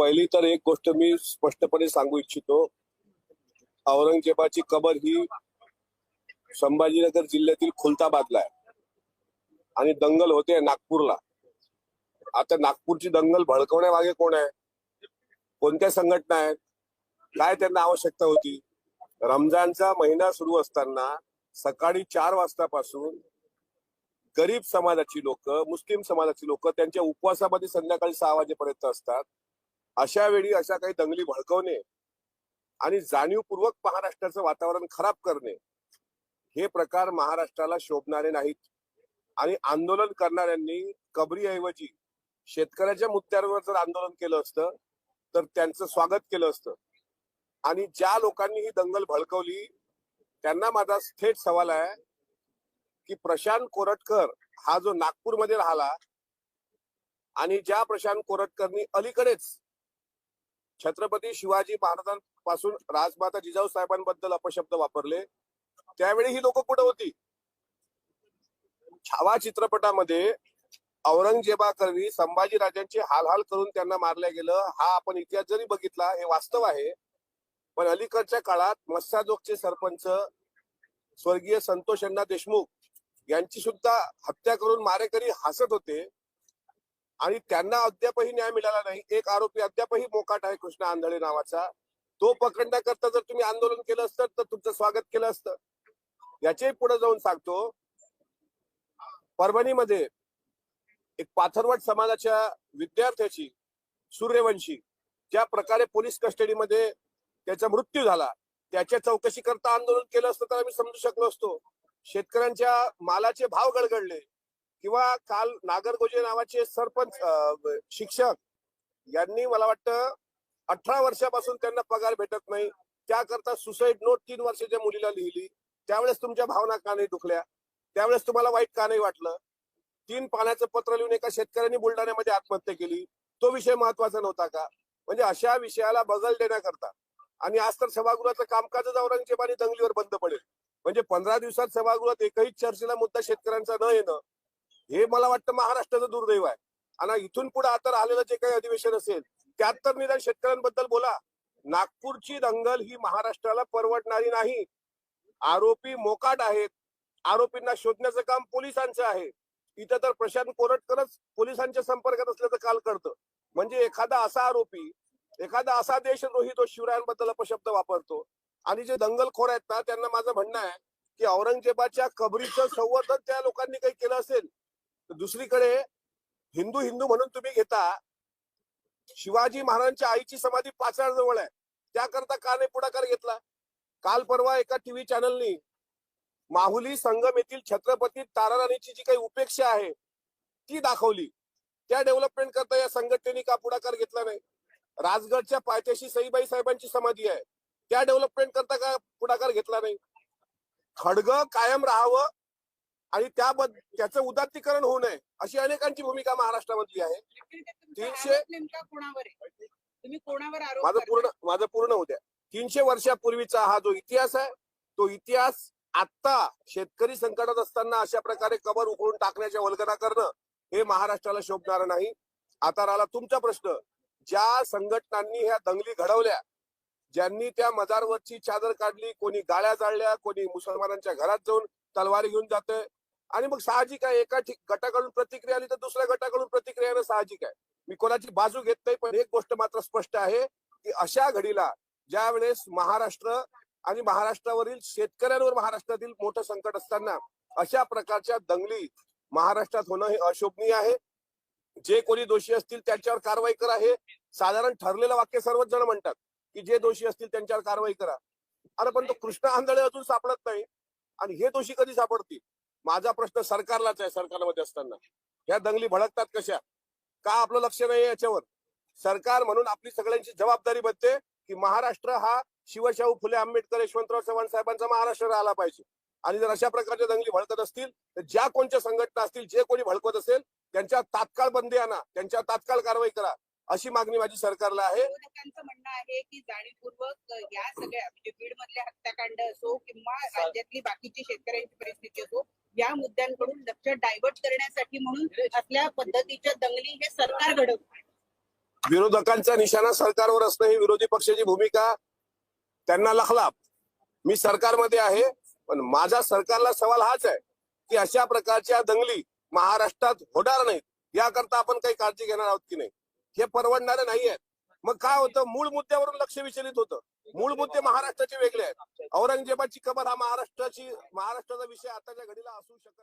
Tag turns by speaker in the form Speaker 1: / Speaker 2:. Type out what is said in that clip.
Speaker 1: पहिली तर एक गोष्ट मी स्पष्टपणे सांगू इच्छितो. औरंगजेबाची कबर ही संभाजीनगर जिल्ह्यातील खुलताबादला आहे. आणि दंगल होते नागपूरला. आता नागपूरची दंगल भडकवण्यामागे कोण आहे? कोणत्या संघटना आहेत? काय त्यांना आवश्यकता होती? रमजानचा महिना सुरू असताना सकाळी चार वाजतापासून गरीब समाजाची लोक मुस्लिम समाजाची लोक त्यांच्या उपवासामध्ये संध्याकाळी सहा वाजेपर्यंत असतात. अशा वेळी अशा काही दंगली भडकवणे आणि जाणीवपूर्वक महाराष्ट्राचं वातावरण खराब करणे हे प्रकार महाराष्ट्राला शोभणारे नाहीत. आणि आंदोलन करणाऱ्यांनी कबरीऐवजी शेतकऱ्याच्या मुद्द्यांवर जर आंदोलन केलं असतं तर त्यांचं स्वागत केलं असतं. आणि ज्या लोकांनी ही दंगल भडकवली त्यांना माझा थेट सवाल आहे की प्रशांत कोरटकर हा जो नागपूरमध्ये राहिला आणि ज्या प्रशांत कोरटकरनी अलीकडेच छत्रपती शिवाजी महाराजांपासून राजमाता जिजाऊ साहेबांबद्दल अपशब्द वापरले. त्यावेळी ही लोक कुठं होती? छावा चित्रपटामध्ये औरंगजेबाकरवी संभाजी राजांचे हालहाल करून त्यांना मारल्या गेलं. हा आपण इतिहास जरी बघितला हे वास्तव आहे. पण अलीकडच्या काळात मस्साजोगचे सरपंच स्वर्गीय संतोष अण्णा देशमुख यांची सुद्धा हत्या करून मारेकरी हसत होते. आणि त्यांना अद्यापही न्याय मिळाला नाही. एक आरोपी अद्यापही मोकाट आहे कृष्णा आंधळे नावाचा. तो पकडण्याकरता जर तुम्ही आंदोलन केलं असतं तर तुमचं स्वागत केलं असतं. याचे पुढे जाऊन सांगतो. परभणीमध्ये एक पाथरवट समाजाच्या विद्यार्थ्याची सूर्यवंशी ज्या प्रकारे पोलीस कस्टडीमध्ये त्याचा मृत्यू झाला त्याच्या चौकशी करता आंदोलन केलं असतं तर आम्ही समजू शकलो असतो. शेतकऱ्यांच्या मालाचे भाव गडगडले. किंवा काल नागरगोजे नावाचे सरपंच शिक्षक यांनी मला वाटतं अठरा वर्षापासून त्यांना पगार भेटत नाही. त्याकरता सुसाईड नोट तीन वर्षाच्या मुलीला लिहिली. त्यावेळेस तुमच्या भावना का नाही दुखल्या? त्यावेळेस तुम्हाला वाईट का नाही वाटलं? तीन पाण्याचं पत्र लिहून एका शेतकऱ्यांनी बुलढाण्यामध्ये आत्महत्या केली. तो विषय महत्त्वाचा नव्हता का? म्हणजे अशा विषयाला बगल देण्याकरता. आणि आज तर सभागृहाचं कामकाजच औरंगजेब आणि दंगलीवर बंद पडेल. म्हणजे पंधरा दिवसात सभागृहात एकही चर्चेला मुद्दा शेतकऱ्यांचा न येणं हे मला वाटतं महाराष्ट्राचं दुर्दैव आहे. आणि इथून पुढे आता आलेलं जे काही अधिवेशन असेल त्यात तर निदान शेतकऱ्यांबद्दल बोला. नागपूरची दंगल ही महाराष्ट्राला परवडणारी नाही. आरोपी मोकाट आहेत. आरोपींना शोधण्याचं काम पोलिसांचं आहे. इथं तर प्रशांत कोरटकरच पोलिसांच्या संपर्कात असल्याचं काल कळतं. म्हणजे एखादा असा आरोपी एखादा असा देशद्रोही तो शिवरायांबद्दल अपशब्द वापरतो. आणि जे दंगलखोर आहेत ना त्यांना माझं म्हणणं आहे की औरंगजेबाच्या कबरीचं संवर्धन त्या लोकांनी काही केलं असेल तर दुसरीकडे हिंदू हिंदू म्हणून तुम्ही घेता शिवाजी महाराजांच्या आईची समाधी पाचाड जवळ आहे. त्याकरता का नाही पुढाकार घेतला? काल परवा एका टीव्ही चॅनलनी माहुली संगम येथील छत्रपती ताराराणीची जी काही उपेक्षा आहे ती दाखवली. त्या डेव्हलपमेंट करता या संघटनेने का पुढाकार घेतला नाही? राजगडच्या पायथ्याशी सईबाई साहेबांची समाधी आहे. त्या डेव्हलपमेंट करता का पुढाकार घेतला नाही? खडग कायम राहावं आणि त्याबद्दल त्याचं उदात्तीकरण होऊ नये अशी अनेकांची भूमिका महाराष्ट्रामधली आहे. तीनशे- माझं? पूर्ण माझं पूर्ण होत्या तीनशे वर्षापूर्वीचा हा जो इतिहास आहे तो इतिहास आता शेतकरी संकटात असताना अशा प्रकारे कबर उकळून टाकण्याच्या वल्गना करणं हे महाराष्ट्राला शोभणार नाही. आता राहिला तुमचा प्रश्न. ज्या संघटनांनी ह्या दंगली घडवल्या ज्यांनी त्या मजारवरची चादर काढली कोणी गाळ्या जाळल्या कोणी मुसलमानांच्या घरात जाऊन तलवारी घेऊन जाते आणि मग साहजिक आहे एका ठिक- गटाकडून प्रतिक्रिया आली तर दुसऱ्या गटाकडून प्रतिक्रिया येणं साहजिक आहे. मी कोणाची बाजू घेत नाही पण एक गोष्ट मात्र स्पष्ट आहे की अशा घडीला ज्या वेळेस महाराष्ट्र आणि महाराष्ट्रावरील शेतकऱ्यांवर महाराष्ट्रातील मोठं संकट असताना अशा प्रकारच्या दंगली महाराष्ट्रात होणं हे अशोभनीय आहे. जे कोणी दोषी असतील त्यांच्यावर कारवाई करा हे साधारण ठरलेलं वाक्य सर्वच जण म्हणतात की जे दोषी असतील त्यांच्यावर कारवाई करा. अरे पण तो कृष्ण आंधळे अजून सापडत नाही. आणि हे दोषी कधी सापडतील? माझा प्रश्न सरकारलाच आहे सरकारमध्ये असताना. ह्या दंगली भडकतात कशा? का आपलं लक्ष नाही याच्यावर? सरकार म्हणून आपली सगळ्यांची जबाबदारी बनते की महाराष्ट्र हा शिवशाहू फुले आंबेडकर यशवंतराव चव्हाण साहेबांचा महाराष्ट्र राहिला पाहिजे. आणि जर अशा प्रकारच्या दंगली भडकत असतील तर ज्या कोणत्या संघटना असतील जे कोणी भडकत असेल त्यांच्या तात्काळ बंदी आणा त्यांच्या तात्काळ कारवाई करा अशी मागणी माझी सरकारला आहे.
Speaker 2: विरोधकांचं म्हणणं आहे की जाणीवपूर्वक या सगळ्या म्हणजे बीड मधल्या हत्याकांड असो किंवा राज्यातली बाकीची शेतकऱ्यांची परिस्थिती असो या मुद्द्यांकडून लक्ष डायव्हर्ट करण्यासाठी म्हणून असल्या पद्धतीच्या दंगली हे सरकार घडवत
Speaker 1: विरोधकांचा निशाणा सरकारवर असणं ही विरोधी पक्षाची भूमिका. त्यांना लखलाप. मी सरकारमध्ये आहे पण माझा सरकारला सवाल हाच आहे की अशा प्रकारच्या दंगली महाराष्ट्रात होणार नाहीत याकरता आपण काही काळजी घेणार आहोत की नाही? हे परवडणारे नाही आहेत मग काय होतं? मूळ मुद्द्यावरून लक्ष विचलित होतं. मूळ मुद्दे महाराष्ट्राचे वेगळे आहेत. औरंगजेबाची कबर हा महाराष्ट्राची महाराष्ट्राचा विषय आताच्या घडीला असू शकत